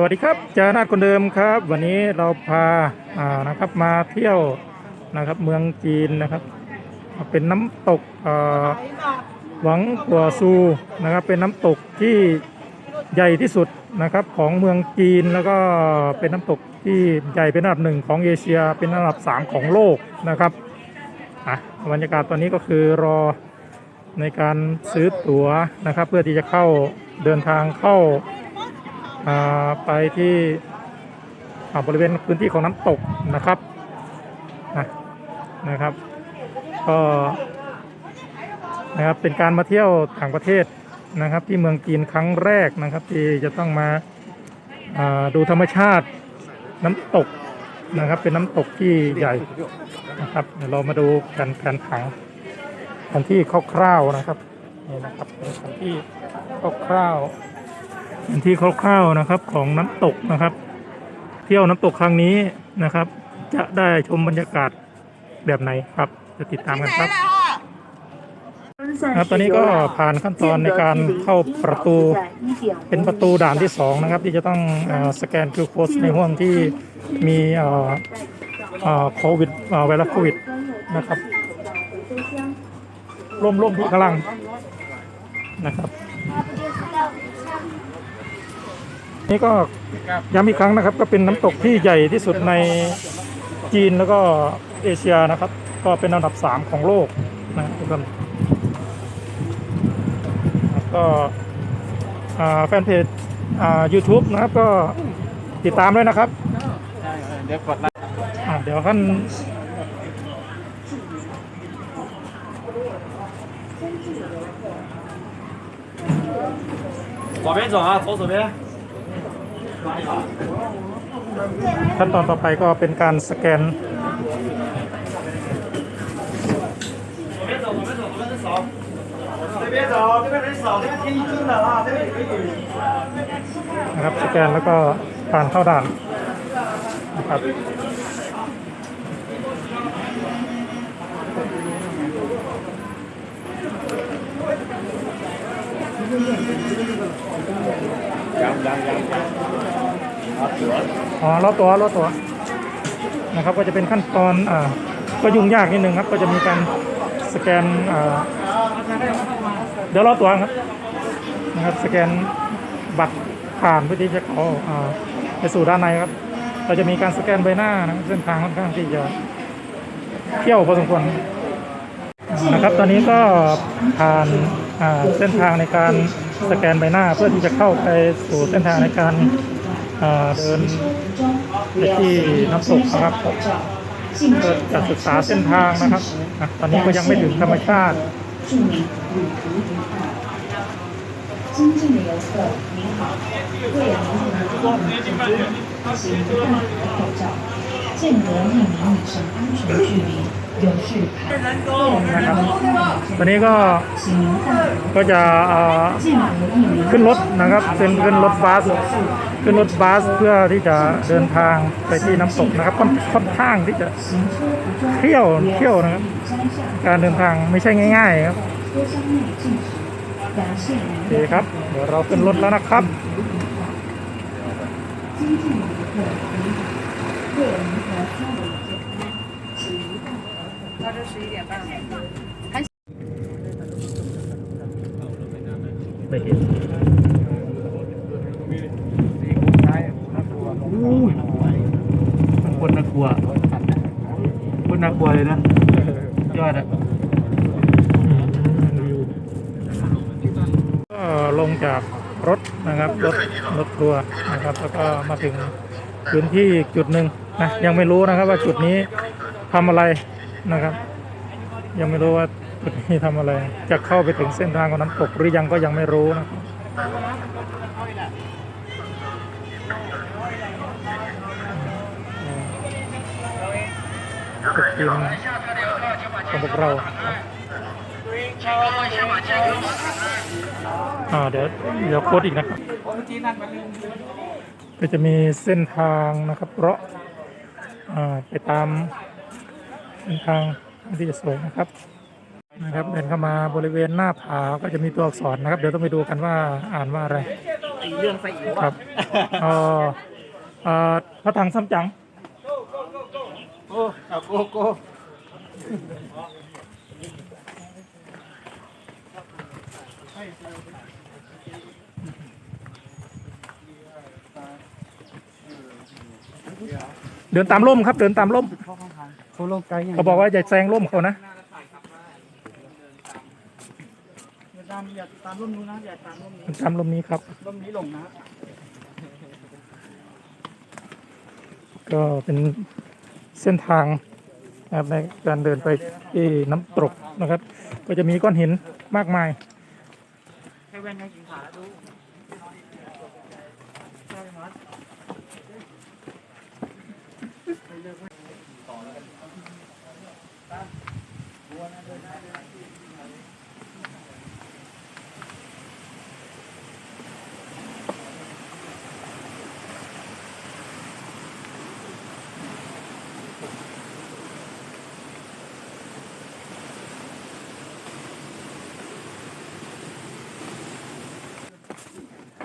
สวัสดีครับเจานาดคนเดิมครับ วันนี้เราพาอ่านะครับมาเที่ยวนะครับเมืองจีนนะครับ เป็นน้ำตกอ่อหวังกัวซูนะครับ เป็นน้ำตกที่ใหญ่ที่สุดนะครับของเมืองจีนแล้วก็เป็นน้ำตกที่ใหญ่เป็นอันดับหนึ่งของเอเชีย เป็นอันดับสามของโลกนะครับอะบรรยากาศตอนนี้ก็คือรอในการซื้อตั๋วนะครับ เพื่อที่จะเข้าเดินทางเข้า ไปที่บริเวณพื้นที่ของน้ำตกนะครับนะนะครับ ก็นะครับเป็นการมาเที่ยวต่างประเทศนะครับ ที่เมืองจีนครั้งแรกนะครับ ที่จะต้องมาาดูธรรมชาติน้ำตกนะครับ เป็นน้ำตกที่ใหญ่นะครับเดี๋ยวเรามาดูแผนแผนผังแผนที่คร่าวๆนะครับนี่นะครับเป็นแผนที่คร่าวๆ เป็นที่คร่าวๆนะครับของน้ำตกนะครับ เที่ยวน้ำตกครั้งนี้นะครับ จะได้ชมบรรยากาศแบบไหนครับ จะติดตามกันครับครับตอนนี้ก็ผ่านขั้นตอนในการเข้าประตู เป็นประตูด่านที่สองนะครับ ที่จะต้องเออสแกนคิวโค้ดในห่วงที่มีเอ่อเอ่อโควิดเอ่อไวรัสโควิดนะครับร่มๆที่กำลังนะครับ นี่ก็ย้ำอีกครั้งนะครับ ก็เป็นน้ำตกที่ใหญ่ที่สุดในจีนแล้วก็เอเชียนะครับ ก็เป็นอันดับ 3 ของโลกนะครับทุกคนครับก็อ่าแฟนเพจอ่า YouTube นะครับก็ติดตามด้วยนะครับ เดี๋ยวกดไลค์ อ่าเดี๋ยวท่าน 左边走啊，走左边。 ขั้นตอนต่อไปก็เป็นการสแกนนะครับสแกนแล้วก็ผ่านเข้าด่านนะครับยังยังยัง อ๋อรอตัวรอตัวนะครับ ก็จะเป็นขั้นตอนอ่าก็ยุ่งยากนิดนึงครับ ก็จะมีการสแกนอ่าเดี๋ยวรอตัวครับนะครับ สแกนบัตรผ่านเพื่อที่จะเข้าอ่าไปสู่ด้านในครับ เราจะมีการสแกนใบหน้านะเส้นทางค่อนข้างที่จะเที่ยวพอสมควรนะครับ ตอนนี้ก็ผ่านอ่าเส้นทางในการสแกนใบหน้าเพื่อที่จะเข้าไปสู่เส้นทางในการ เดินไปที่น้ำตกนะครับเพื่อจะศึกษาเส้นทางนะครับอ่ะตอนนี้ก็ยังไม่ถึงธรรมชาติ 祝您旅途愉快。尊敬的游客，您好，为了您的安全起见，请戴好口罩，间隔一厘米以上安全距离， ตอนนี้ก็ก็จะขึ้นรถนะครับเป็นขึ้นรถบัสขึ้นรถบัสเพื่อที่จะเดินทางไปที่น้ำตกนะครับค่อนข้างที่จะเที่ยวเที่ยวนะครับ การเดินทางไม่ใช่ง่าย ๆ ครับโอเคครับ เดี๋ยวเราขึ้นรถแล้วนะครับเ好口罩。到这十一点半了。 ไม่เห็น สีคุ้มใช้น่ากลัว อู้ยมันคนน่ากลัวคนน่ากลัวเลยนะ ยอดอะก็ลงจากรถนะครับรถรถทัวร์นะครับ แล้วก็มาถึงพื้นที่จุดหนึ่งนะยังไม่รู้นะครับว่าจุดนี้ทำอะไร นะครับ ยังไม่รู้ว่าจุดนี้ทำอะไร จะเข้าไปถึงเส้นทางของน้ำตกหรือยังก็ยังไม่รู้นะครับจุดทีมของพวกเราอ่าเดี๋ยวเดี๋ยวโค้ดอีกนะครับก็จะมีเส้นทางนะครับ เพราะอ่าไปตาม เส้นทางที่จะสวยนะครับนะครับ เดินเข้ามาบริเวณหน้าผาก็จะมีตัวอักษรนะครับ เดี๋ยวต้องไปดูกันว่าอ่านว่าอะไรตีเรื่องใส่อิ๋วครัอะบเอ่อเอ่อพระถังซัมจั๋งโอ้เอาโกโก้เดินตามร่มครับ เดินตามร่ม เขาลงไกลยังเขาบอกว่าอย่าแซงร่มเขานะอย่าตามอย่าตามร่มนู้นนะอย่าตามร่มนี้เดินตามร่มนี้ครับ ร่มนี้ลงนะ ก็เป็นเส้นทางนะครับในการเดินไปที่น้ำตกนะครับ ก็จะมีก้อนหินมากมายให้แว่นให้กินขาดูใช่ไหม อัน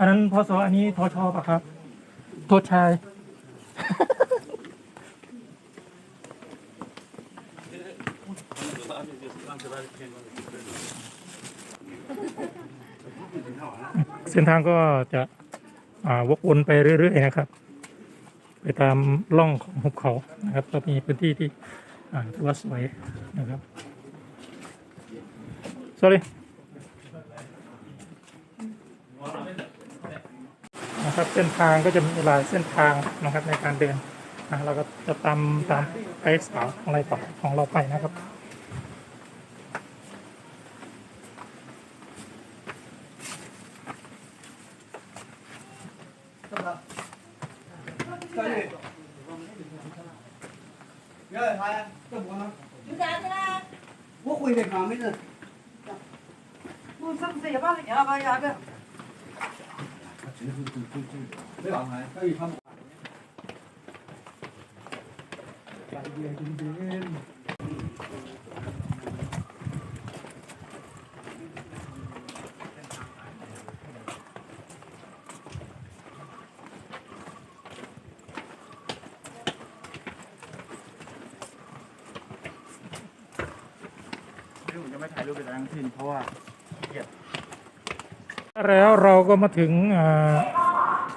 นั้นพศอันนี้ทชปะครับ โทษชาย เส้นทางก็จะอ่าวกวนไปเรื่อยๆนะครับ ไปตามร่องของหุบเขานะครับก็มีพื้นที่ที่อ่าถือว่าสวยนะครับ sorry นะครับเส้นทางก็จะมีหลายเส้นทางนะครับในการเดินนะเราก็จะตามตามไปสาวของอะไรต่อของเราไปนะครับ ไม่หวังไหมไม่มีความหวังใจเย็นเย็นจะไม่ถ่ายรูปไปทั้งสิ้เพราะว่าเกียแล้วเราก็มาถึงอ่า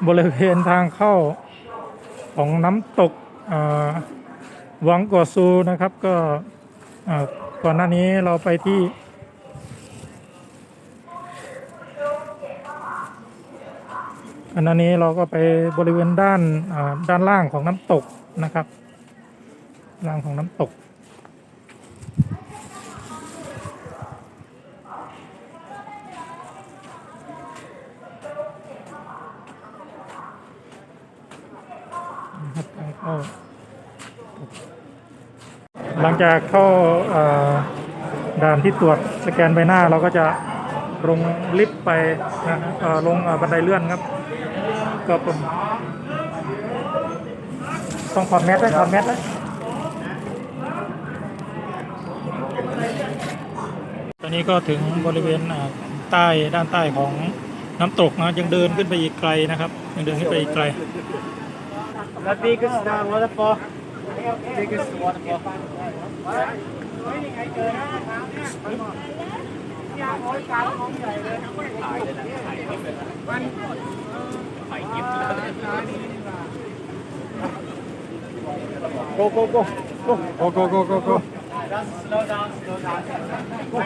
บริเวณทางเข้าของน้ำตกวังกอซูนะครับ ก็ก่อนหน้านี้เราไปที่อันนั้นนี้เราก็ไปบริเวณด้านด้านล่างของน้ำตกนะครับล่างของน้ำตก นะครับทางเข้า หลังจากเข้าด่านที่ตรวจสแกนใบหน้าเราก็จะลงลิฟต์ไปนะลงบันไดเลื่อนครับก็เป็นต้องถอดแมสด้วยถอดแมสด้วยตอนนี้ก็ถึงบริเวณใต้ด้านใต้ของน้ำตกนะยังเดินขึ้นไปอีกไกลนะครับ ยังเดินขึ้นไปอีกไกล The biggest uh, waterfall. Biggest waterfall. Go, go, go. Go, go, go, go, go. go. Slow down, slow down. Go.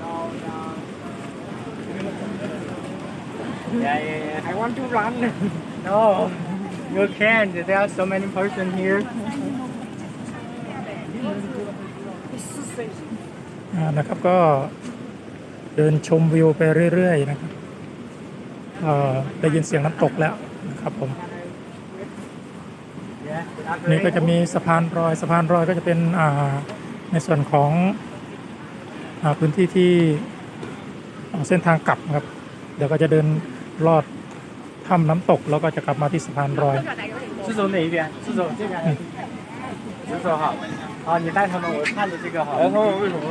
Slow down. Yeah, yeah, yeah. I want to run. no, you can't. There are so many person here. อ่านะครับก็เดินชมวิวไปเรื่อยๆนะครับเอ่อได้ยินเสียงน้ำตกแล้วนะครับผม Yeah. นี่ก็จะมีสะพานรอยสะพานรอยก็จะเป็นอ่าในส่วนของอาพื้นที่ที่อ่าเส้นทางกลับนะครับ เดี๋ยวก็จะเดิน ลอดถ้ำน้ำตก แล้วก็จะกลับมาที่สะพานรอย 是走哪一边？是走这边。是走好。 好，你带他们，我看着这个好。然后为什么？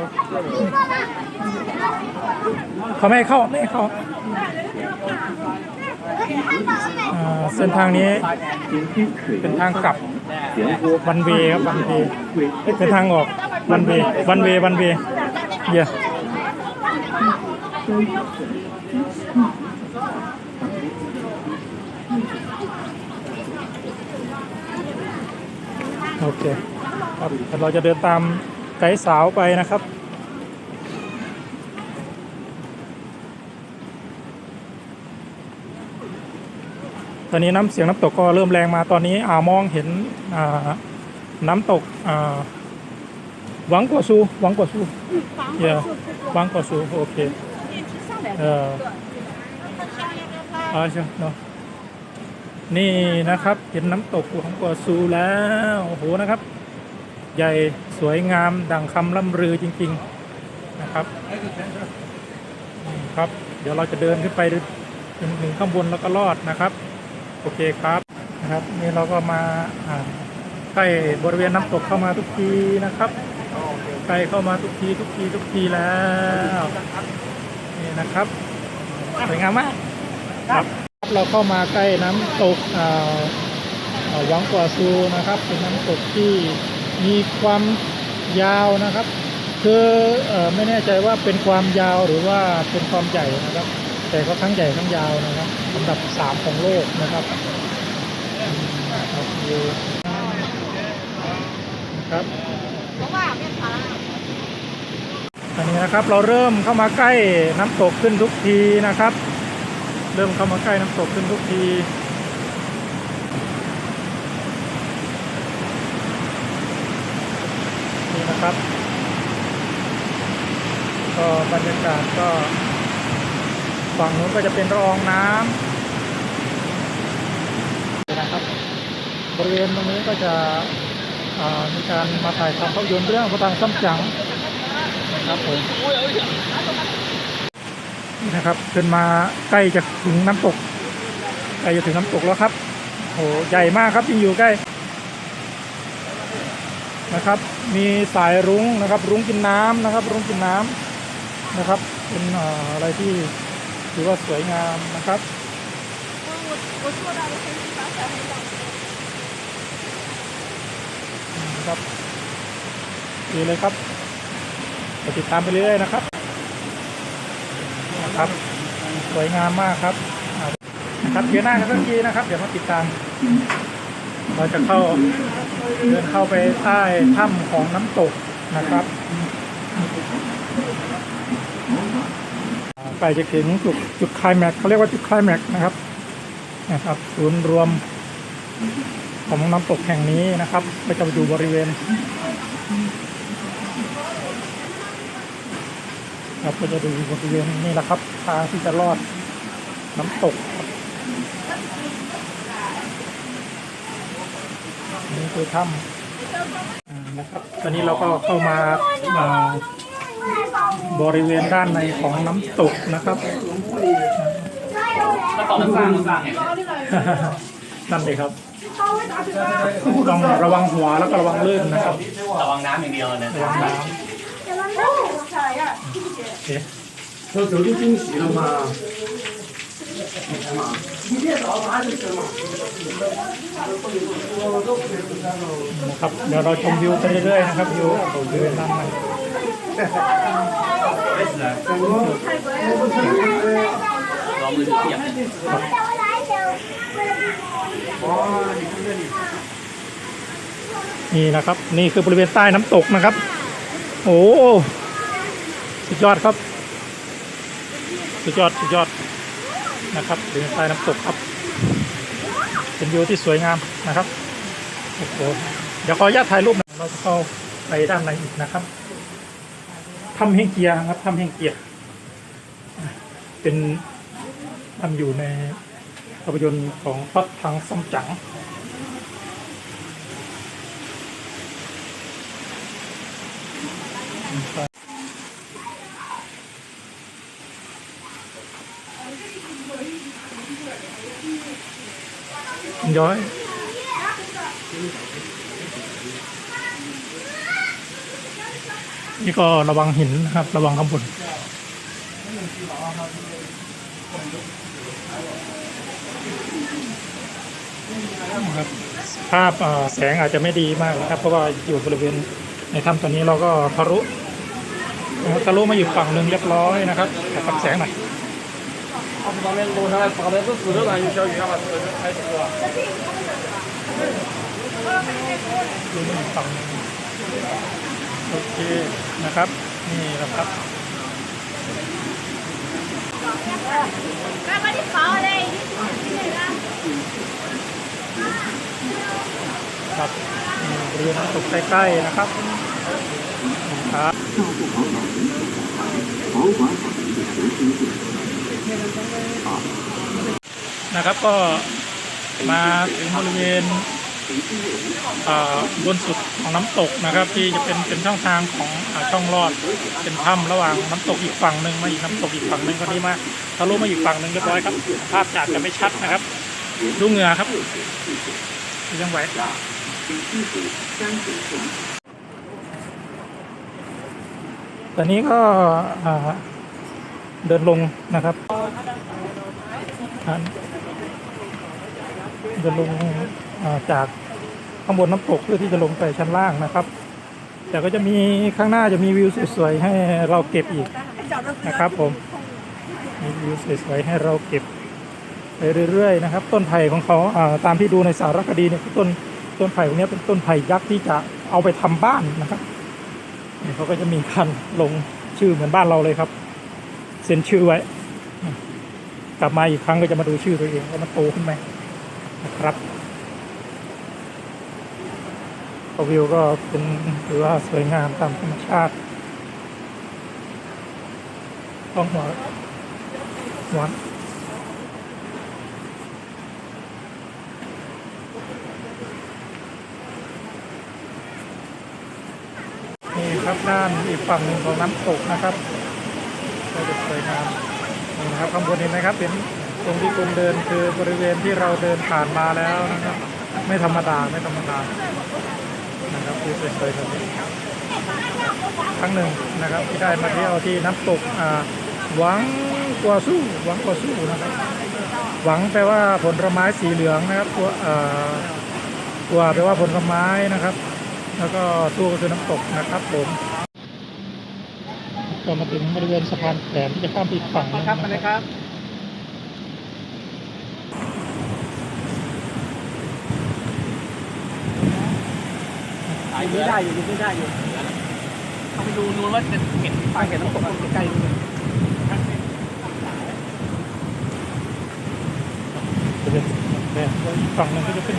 เขาไม่ให้เข้าไม่ให้เข้าอ่าเส้นทางนี้เป็นทางกลับวันเวครับวันเวเป็นทางออกวันเววันเววันเวเย โอเคครับเดี๋ยวเราจะเดินตามไกด์สาวไปนะครับตอนนี้น้ำเสียงน้ำตกก็เริ่มแรงมาตอนนี้อ่ามองเห็นอ่าน้ำตกอ่าหวังกัวซูหวังกัวซูเยหวังกัวซูโอเคเอออ่าใช่เนาะ นี่นะครับเห็นน้ำตกหวังกัวซูแล้วโอ้โหนะครับ ใหญ่สวยงามดังคำล่ำลือจริง ๆนะครับนี่ครับ เดี๋ยวเราจะเดินขึ้นไปถึงถึงข้างบนแล้วก็ลอดนะครับ โอเคครับนะครับ นี่เราก็มาอ่าใกล้บริเวณน้ำตกเข้ามาทุกทีนะครับใกล้เข้ามาทุกทีทุกทีทุกทีแล้วนี่นะครับสวยงามมากครับ เราเข้ามาใกล้น้ำตกอ่าวังกวาซูนะครับ เป็นน้ำตกที่มีความยาวนะครับ คืออไม่แน่ใจว่าเป็นความยาวหรือว่าเป็นความใหญ่นะครับ แต่ก็ทั้งใหญ่ทั้งยาวนะครับอันดับสามของโลกนะครับครับดูนะครับอันนี้นะครับเราเริ่มเข้ามาใกล้น้ำตกขึ้นทุกทีนะครับ เริ่มเข้ามาใกล้น้ำตกขึ้นทุกทีนี่นะครับ ก็บรรยากาศก็ฝั่งนู้นก็จะเป็นละองน้ำนะครับ บริเวณตรงนี้ก็จะมีการมาถ่ายทำภาพยนตร์เรื่องพระทางซ้ำจังนะครับผม นะครับขึ้นมาใกล้จะถึงน้ำตกใกล้จะถึงน้ำตกแล้วครับโหใหญ่มากครับยิ่งอยู่ใกล้นะครับ มีสายรุ้งนะครับ รุ้งกินน้ำนะครับ รุ้งกินน้ำนะครับ เป็นออะไรที่ถือว่าสวยงามนะครับอืมครับดีเลยครับไปติดตามไปเรื่อยๆนะครับ ครับ สวยงามมากครับนะครับเดี๋ยวหน้ากันสักทีนะครับ เดี๋ยวมาติดตาม เราจะเข้าเดินเข้าไปใต้ถ้ำของน้ำตกนะครับไปจะถึงจุดจุดคลแม็กเขาเรียกว่าจุดคลแม็กนะครับนะครับ ศูนย์รวมของน้ำตกแห่งนี้นะครับ ก็จะอยู่บริเวณ ครับก็จะดูบริเวณนี้แหละครับทางที่จะลอดน้ำตกนี่คือถ้ำนะครับ ตอนนี้เราก็เข้ามาอ่าบริเวณด้านในของน้ำตกนะครับนั่นเลยครับต้องระวังหัวแล้วก็ระวังลื่นนะครับ ระวังน้ำอย่างเดียวนะระวังน้ำ โอเค 都走进惊喜了吗？你别找他就是嘛。 นะครับ เดี๋ยวเราชมวิวไปเรื่อยๆนะครับวิวบริเวณด้านใน ลองมือถือเทียบ นี่นะครับ นี่คือบริเวณใต้น้ำตกนะครับ โอ้ สุดยอดครับ สุดยอดสุดยอดนะครับบริเวณใต้น้ำตกครับ เป็นวิวที่สวยงามนะครับโอ้โหเดี๋ยวขออนุญาตถ่ายรูปหน่อยเราจะเข้าไปด้านในอีกนะครับถ้ำแห่งเกียร์ครับถ้ำแห่งเกียร์เป็นทำอยู่ในภาพยนตร์ของพัดทางซัมจั๋ง ย้อยนี่ก็ระวังหินนะครับ ระวังข้างบนครับภาพแสงอาจจะไม่ดีมากนะครับ เพราะว่าอยู่บริเวณในถ้ำตอนนี้เราก็ทะลุทะลุมาอยู่ฝั่งหนึ่งเรียบร้อยนะครับแต่ปักแสงหน่อย 旁边楼上来旁边都死着呢，有小鱼干嘛死着开车啊？ ดูมาอีกฝั่งหนึงโอเคนะครับ นี่นะครับ 爸爸，你跑嘞！你你那个。 ครับนี่บริเวณน้ำตกใกล้ๆนะครับครับ นะครับก็มาถึงบริเวณอ่าบนสุดของน้ำตกนะครับ ที่จะเป็นเป็นช่องทางของอช่องลอดเป็นถ้ำระหว่างน้ำตกอีกฝั่งหนึ่งมาอีกน้ำตกอีกฝั่งหนึ่งก็นี้มาทะลุมาอีกฝั่งหนึ่งเรียบร้อยครับ ภาพจาจจะไม่ชัดนะครับ ดูเหงื่อครับยังไหวตอนนี้ก็อ่า เดินลงนะครับเดินลงจากข้างบนน้ำตกเพื่อที่จะลงไปชั้นล่างนะครับ แต่ก็จะมีข้างหน้าจะมีวิวสวยๆให้เราเก็บอีกนะครับผมมีวิวสวยๆให้เราเก็บไปเรื่อยๆนะครับ ต้นไผ่ของเขาตามที่ดูในสารคดีเนี่ยต้นต้นไผ่พวกนี้เป็นต้นไผ่ยักษ์ที่จะเอาไปทำบ้านนะครับเขาก็จะมีการลงชื่อเหมือนบ้านเราเลยครับ เซ็นชื่อไว้ กลับมาอีกครั้งก็จะมาดูชื่อตัวเองว่ามันโตขึ้นไหมนะครับวิวก็เป็นถือว่าสวยงามตามธรรมชาติต้องหัวหัวนี่ครับด้านอีกฝั่งของน้ำตกนะครับ ก็จะสวยงามนี่นะครับข้างบนเห็นไหมครับเป็นตรงที่คุณเดินคือบริเวณที่เราเดินผ่านมาแล้วนะครับไม่ธรรมดาไม่ธรรมดานะครับที่สวยๆแบบนี้ครั้งหนึ่งนะครับที่ได้มาเที่ยวที่น้ำตกอ่าหวังกัวสู้หวังกัวสู้นะครับ หวังแปลว่าผลไม้สีเหลืองนะครับตัวอ่อตัวแปลว่าผลไม้นะครับ แล้วก็สู้ก็คือน้ำตกนะครับผม ก็มาถึงบริเวณสะพานแขวนที่จะข้ามไปอีกฝั่งนึงครับมาเลยครับ อยู่ไม่ได้อยู่อยู่ไม่ได้อยู่เขาไปดูนู้นว่าจะเห็นป้ายเห็นน้ำตกมันใกล้ๆนู่นจะเป็นแบบอีกฝั่งหนึงก็จะเป็น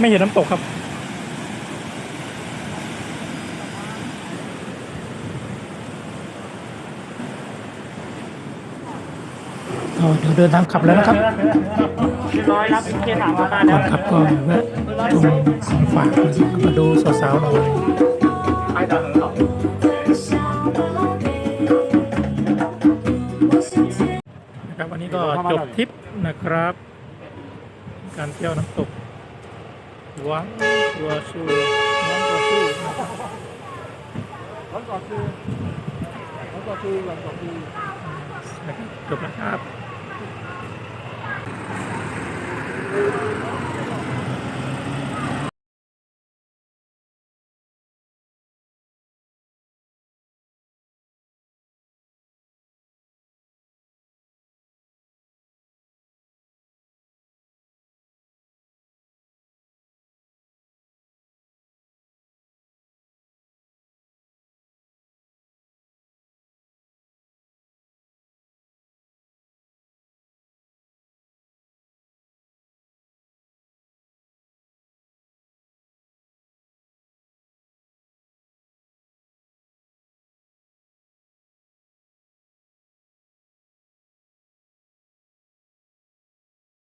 ไม่เห็นน้ำตกครับเอาเดี๋ยวเดินทางขับแล้วนะครับเรียบร้อยครับเคถามมาได้ก่แล้อวนครับก็แวะชมของฝากนะครับมาดูสาวๆหน่อย นี้ก็จบทริปนะครับ การเที่ยวน้ำตกหวังตัวสู้น้ำตัวสู้หลังตัวสู้น้องตัวสู้น้องตัวสู้จบแล้วครับ